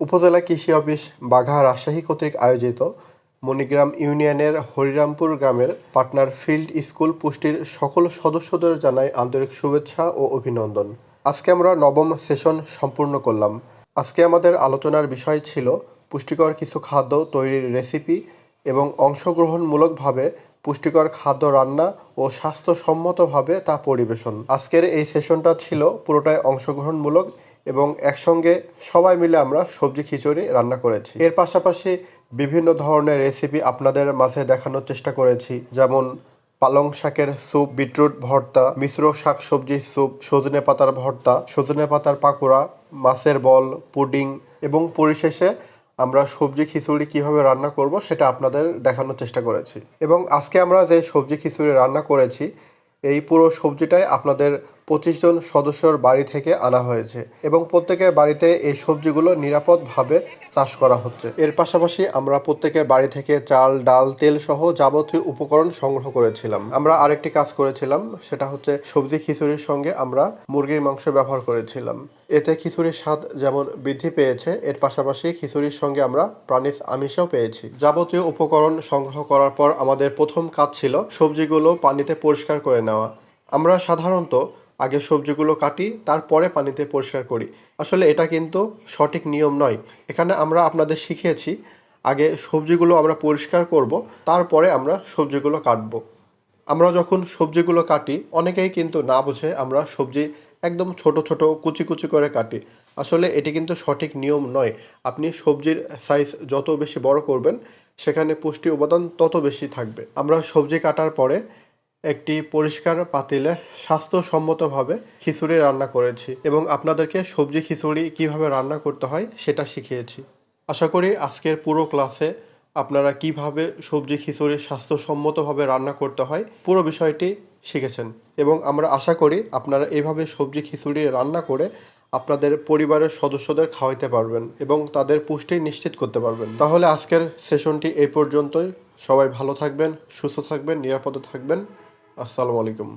উপজেলা কৃষি অফিস বাঘা রাজশাহী কর্তৃক আয়োজিত মণিগ্রাম ইউনিয়নের হরিরামপুর গ্রামের পাটনার ফিল্ড স্কুল পুষ্টির সকল সদস্যদের জানাই আন্তরিক শুভেচ্ছা ও অভিনন্দন। আজকে আমরা নবম সেশন সম্পূর্ণ করলাম। আজকে আমাদের আলোচনার বিষয় ছিল পুষ্টিকর কিছু খাদ্য তৈরির রেসিপি এবং অংশগ্রহণমূলকভাবে পুষ্টিকর খাদ্য রান্না ও স্বাস্থ্যসম্মতভাবে তা পরিবেশন। আজকের এই সেশনটা ছিল পুরোটাই অংশগ্রহণমূলক এবং একসঙ্গে সবাই মিলে আমরা সবজি খিচুড়ি রান্না করেছি। এর পাশাপাশি বিভিন্ন ধরনের রেসিপি আপনাদের মাঝে দেখানোর চেষ্টা করেছি। যেমন পালং শাকের স্যুপ, বিটরুট ভর্তা, মিশ্র শাক সবজির স্যুপ, সজনে পাতার ভর্তা, সজনে পাতার পাকোড়া, মাছের বল, পুডিং এবং পরিশেষে আমরা সবজি খিচুড়ি কীভাবে রান্না করব সেটা আপনাদের দেখানোর চেষ্টা করেছি। এবং আজকে আমরা যে সবজি খিচুড়ি রান্না করেছি, এই পুরো সবজিটাই আপনাদের পঁচিশ জন সদস্যর বাড়ি থেকে আনা হয়েছে এবং প্রত্যেকের বাড়িতে এই সবজিগুলো নিরাপদভাবে চাষ করা হচ্ছে। এর পাশাপাশি আমরা প্রত্যেকের বাড়ি থেকে চাল, ডাল, তেল সহ যাবতীয় উপকরণ সংগ্রহ করেছিলাম। আমরা আরেকটি কাজ করেছিলাম, সেটা হচ্ছে সবজি খিচুড়ির সঙ্গে আমরা মুরগির মাংস ব্যবহার করেছিলাম। এতে খিচুড়ির স্বাদ যেমন বৃদ্ধি পেয়েছে, এর পাশাপাশি খিচুড়ির সঙ্গে আমরা প্রাণীজ আমিষও পেয়েছি। যাবতীয় উপকরণ সংগ্রহ করার পর আমাদের প্রথম কাজ ছিল সবজিগুলো পানিতে পরিষ্কার করে নেওয়া। আমরা সাধারণত আগে সবজিগুলো কাটি, তারপরে পানিতে পরিষ্কার করি। আসলে এটা কিন্তু সঠিক নিয়ম নয়। এখানে আমরা আপনাদের শিখিয়েছি, আগে সবজিগুলো আমরা পরিষ্কার করব, তারপরে আমরা সবজিগুলো কাটব। আমরা যখন সবজিগুলো কাটি, অনেকেই কিন্তু না বুঝে আমরা সবজি একদম ছোট ছোট, কুচি কুচি করে কাটি। আসলে এটি কিন্তু সঠিক নিয়ম নয়। আপনি সবজির সাইজ যত বেশি বড় করবেন, সেখানে পুষ্টি উপাদান তত বেশি থাকবে। আমরা সবজি কাটার পরে একটি পরিষ্কার পাতিলে স্বাস্থ্যসম্মতভাবে খিচুড়ি রান্না করেছি এবং আপনাদেরকে সবজি খিচুড়ি কীভাবে রান্না করতে হয় সেটা শিখিয়েছি। আশা করি আজকের পুরো ক্লাসে আপনারা কীভাবে সবজি খিচুড়ি স্বাস্থ্যসম্মতভাবে রান্না করতে হয় পুরো বিষয়টি শিখেছেন এবং আমরা আশা করি আপনারা এভাবে সবজি খিচুড়ি রান্না করে আপনাদের পরিবারের সদস্যদের খাওয়াইতে পারবেন এবং তাদের পুষ্টি নিশ্চিত করতে পারবেন। তাহলে আজকের সেশনটি এই পর্যন্তই। সবাই ভালো থাকবেন, সুস্থ থাকবেন, নিরাপদে থাকবেন। আসসালামু আলাইকুম।